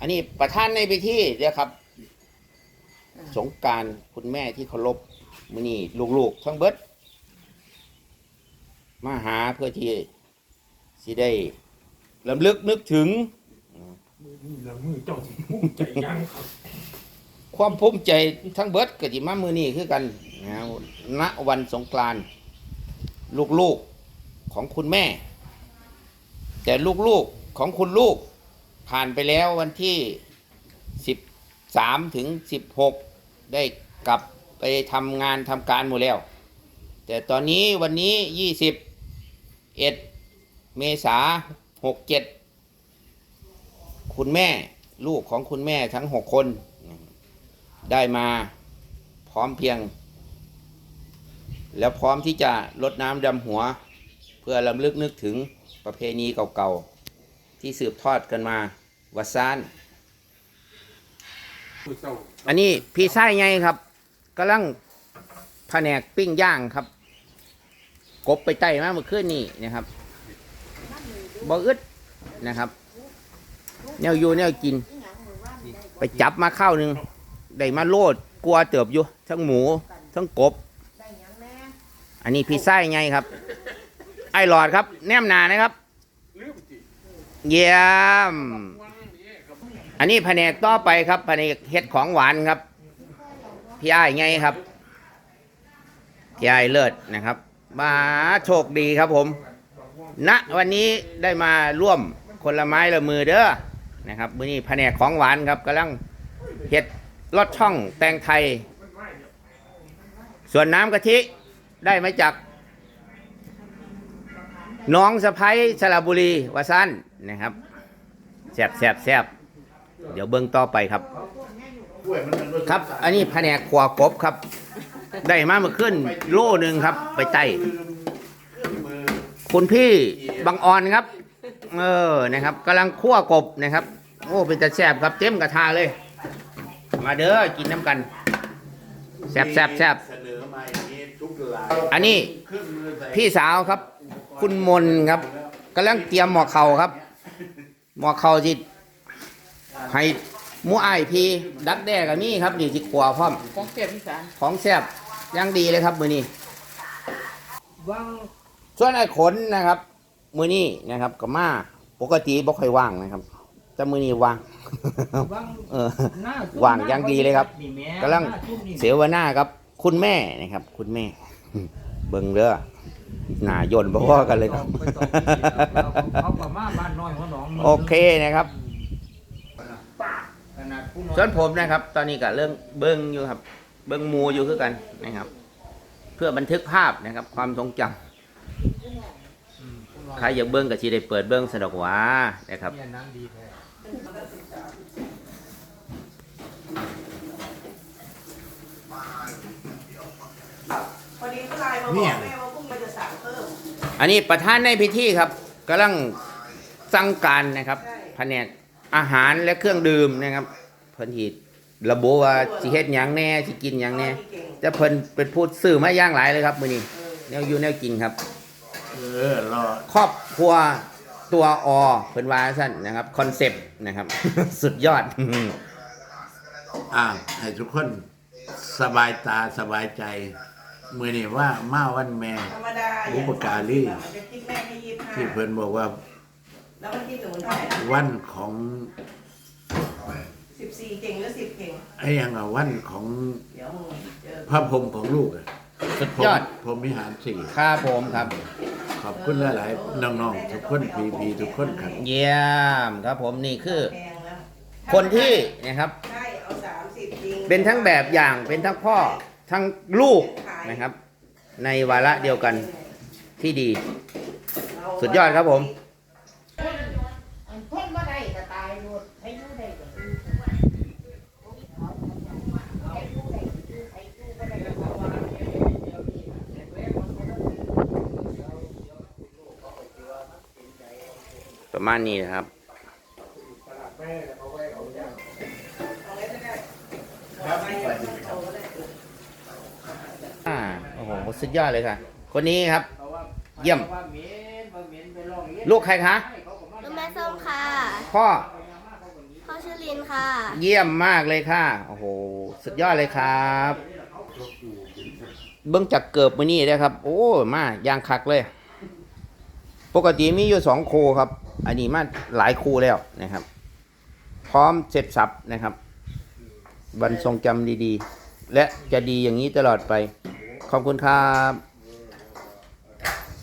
อันนี้ประธานในพิธีเดี๋ยวครับ สงกรารคุณแม่ที่เคารพมือนี่ลูกๆ ทั้งเบิดมาหาเพื่อที่สิได้ลำลึกนึกถึงมือนี่ละมือเจ้าสิภูมิใจยังครับความภูมิใจทั้งเบิดกติมามือนี่คือกันนะณวันสงกรานต์ลูกๆของคุณแม่ แต่ลูกๆของคุณลูก ผ่านไปแล้ววันที่สิบสามถึงสิบหกได้กลับไปทำงานทำการหมดแล้ว แต่ตอนนี้วันนี้ยี่สิบเอ็ดเมษาหกเจ็ดคุณแม่ลูกของคุณแม่ทั้งหกคน ได้มาพร้อมเพียง แล้วพร้อมที่จะลดน้ำดำหัว เพื่อลำลึกนึกถึงประเพณีเก่าๆ ที่สืบทอดกันมาวัดซานมือเจ้าอันนี้พี่ไส้ไงครับกำลังแผนกปิ้งย่างครับ กบไปไต่มาเมื่อคืนนี่นะครับบ่อึดนะครับ แนวอยู่แนวกิน ไปจับมาข้าวหนึ่งได้มาโลดกลัวเติบอยู่ ทั้งหมู ทั้งกบ อันนี้พี่ไส้ไงครับ ไอหลอดครับ แนมหนานะครับลืมจิ เยี่ยม อันนี้แผนกต่อไปครับแผนกเฮ็ดของหวานครับ พี่ไอ้ไงครับ พี่ไอ้เลิศนะครับ มาโชคดีครับผม ณ วันนี้ได้มาร่วมคนละไม้ละมือเด้อ นะครับมื้อนี้แผนกของหวานครับกำลังเฮ็ดลอดช่องแตงไทย ส่วนน้ำกะทิได้มาจากน้องสะพ้ยสระบุรีวาซัน นะครับแซบแซบแซบเดี๋ยวเบิ้องต่อไปครับ ครับ อันนี้แผนกขวากบครับ ได้มาเมื่อขึ้นโล่หนึ่งครับ ไปไต่คุณพี่บางออนครับ เออนะครับกำลังคั่วกบนะครับ โอ้เป็นตะแซบครับเต็มกระทะเลย มาเด้อกินน้ำกันแซบแซบแซบอันนี้พี่สาวครับ คุณมนครับกำลังเตรียมหมอเข่าครับ หมอเข่าจิให้หมูอ้ายพีดักแด้กับนี่ครับนี่จิกลัวพร้อม ของเสียบอีสานของแซ่บอยังดีเลยครับ มือนี้ ว่างส่วนไอ้ขนนะครับ มือนี้นะครับก็มาปกติบ่ค่อยว่างนะครับ แต่มือนี้ว่าง ว่างเออ หน้าว่างอย่างดีเลยครับนี่แม่กำลัง หน้าทุ่มนี่ เสวนาครับ คุณแม่นะครับ คุณแม่ เบิ่งเด้อ หน้าย่นบ่พอกันเลยครับไปต่อที่เราเขาประมาบ้านน้อยหัวหนองโอเคนะครับ ขนาดผู้น้อยส่วนผมนะครับ ตอนนี้ก็เรื่องเบิ้งอยู่ครับ เบิ้งหมูอยู่คือกันนะครับ เพื่อบันทึกภาพนะครับ ความทรงจำอืมผู้น้อยใครอยากเบิ้งก็สิได้เปิดเบิ้งสะดอกหวานะครับ เนี่ยน้ำดีแท้พอดีเขาไลน์มาบอกแม่ว่า อันนี้ประธานในพิธีครับกำลังสั่งการนะครับแผนกอาหารและเครื่องดื่มนะครับเพิ่นทีระบุว่าสิเฮ็ดหยังแน่สิกินหยังแน่เก่งแต่เพิ่นเป็นพูดสื่อมาย่างหลายเลยครับมื้อนี้เออแนวอยู่แนวกินครับเออรอครอบครัวตัวอเพิ่นว่าซั่นนะครับคอนเซปต์นะครับ สุดยอดอ่าให้ทุกคนสบายตาสบายใจ มือนี่ว่ามาวันแม่ ธรรมดาอุปการีมันจะคิดแม่ให้ยี่สิบห้าที่เพิ่นบอกว่าแล้วมันคิดหนูเท่าไหร่นะวันของสิบสี่เก่งหรือสิบเก่ง ไอ้หยังอะวันของเดี๋ยวมึงเจอพระพรหมของลูกอะสุดพรหมยอดพรหมวิหารสี่ครับผมครับ ขอบคุณหลายๆน้องๆทุกคนพีพีทุกคนครับเยี่ยมครับผมนี่คือ แพงแล้วคนที่นะครับ ใช่เอาสามสิบจริงเป็นทั้งแบบอย่างเป็นทั้งพ่อ ทั้งลูกนะครับ ในวาระเดียวกันที่ดี สุดยอดครับผมประมาณนี้นะครับครับโอ้โห สุดยอดเลยค่ะ คนนี้ครับ เยี่ยม ลูกใครคะ ลูกแม่ส้มค่ะ พ่อ พ่อชื่อรินทร์ค่ะ เยี่ยมมากเลยค่ะ โอ้โห สุดยอดเลยครับเบิ้งจากเกิบมือนี่นะครับ โอ้มายางคักเลย ปกติมีอยู่สองโคครับ อันนี้มาหลายคูแล้วนะครับ พร้อมเสร็จสับนะครับวันทรงจำดีๆ และจะดีอย่างนี้ตลอดไป ขอบคุณครับ